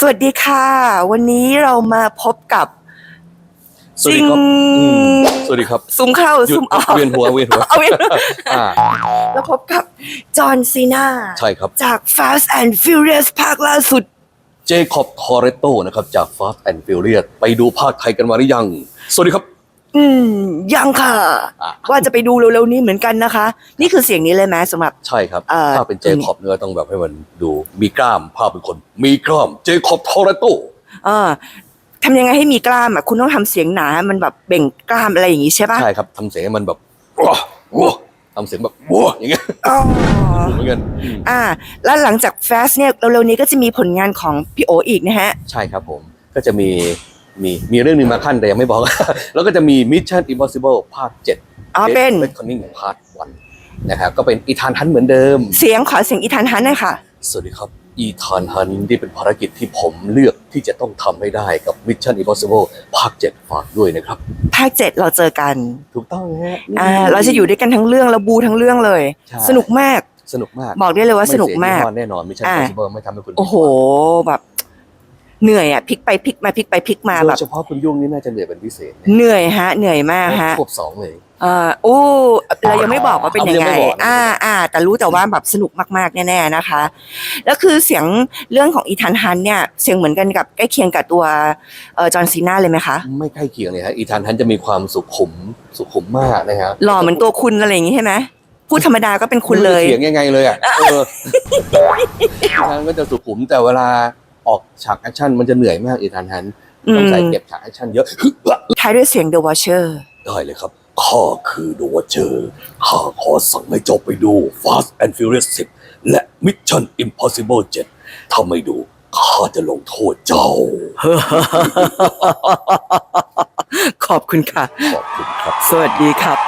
สวัสดีค่ะ วันนี้เรามาพบกับสวัสดีครับจริงอืมสวัสดีครับซุมเข้าหยุดซุมออกเวียนหัวเวียนหัว เอาเวียนอ่าแล้วพบกับ จอห์นซีนาใช่ครับ จาก Fast and Furious ภาคล่าสุด เจคอบทอเรโตนะครับ จาก Fast and Furious ไปดูภาคไทยกันมาหรือยัง สวัสดีครับ อืมยังค่ะ อะว่าจะไปดูเร็วๆนี้เหมือนกันนะคะ นี่คือเสียงนี้เลยไหมสำหรับ ใช่ครับ เอ่อ ถ้าเป็นเจคอบเนื้อต้องแบบให้มันดูมีกล้ามภาพเป็นคน มีกล้ามเจคอบทอเรโต เออทำยังไงให้มีกล้ามอะคุณต้องทำเสียงหนามันแบบเบ่งกล้ามอะไรอย่างงี้ใช่ปะใช่ครับทำเสียงให้มันแบบว้าวว้าวทำเสียงแบบว้าวอย่างเงี้ยอ๋อเหมือนกันอืมอ่า แล้วหลังจาก Fast เนี่ยเร็วๆนี้ก็จะมีผลงานของพี่โออีกนะฮะ ใช่ครับผม ก็จะมี มีมีเรื่องหนึงมาขั้นแต่ยังไม่บอก แล้วก็จะมี Mission Impossible ภาค7อ๋อเป็น Reckoning Part 1นะครับก็เป็นอีธานฮันเหมือนเดิม เสียงขอเสียงอีธานฮันหน่อยค่ะ สวัสดีครับ อีธานฮันนี่เป็นภารกิจที่ผมเลือกที่จะต้องทำให้ได้กับ Mission Impossible ภาค7ฝากด้วยนะครับ ภาคเจ็ดเราเจอกันถูกต้องฮะ อ่าเราจะอยู่ด้วยกันทั้งเรื่องเราบูทั้งเรื่องเลย ใช่ สนุกมาก สนุกมากบอกได้เลยว่าสนุกมาก ไเสียยี่ห้อแน่นอน Mission อ่า Impossible ไม่ทำให้คุณโอ้โหแบบ เหนื่อยอะพลิกไปพลิกมาพลิกไปพลิกมาโดแบยบเฉพาะคุณยุ่งนี่น่าจะเหนื่อยเป็นพิเศษนะเหนื่อยฮะ เหนื่อยมากฮะ ควบสองเลย เอ่อโอ้เรายังไม่บอกว่าเป็นยังไง เอายังไม่บอกนะ อ่าอ่า แต่รู้แต่ว่าแบบสนุกมากๆแน่ๆนะคะ แล้วคือเสียงเรื่องของอีธานฮันเนี่ย เสียงเหมือนกันกับใกล้เคียงกับตัวเอ่อจอห์นซีนาเลยไหมคะ ไม่ใกล้เคียงเลยฮะอีธานฮันจะมีความสุขุมสุขุมมากนะครับหล่อเหมือนตัวคุณอะไรอย่างงี้ใช่ไหมพูดธรรมดาก็เป็นคุณเลย ไม่รู้จะเถียงยังไงเลยอะเอออีธานฮันก็จะสุขุมแต่เวลา ออกฉากแอคชั่นมันจะเหนื่อยมากอีธานฮันต้องใส่เก็บฉากแอคชั่นเยอะท้ายด้วยเสียง The Watcher ได้เลยครับข้าคือดวเจอร์ข้าขอสั่งให้เจ้าไปดู Fast and Furious 10 และ Mission Impossible 7 ถ้าไม่ดูข้าจะลงโทษเจ้า ขอบคุณค่ะ ขอบคุณครับ สวัสดีครับ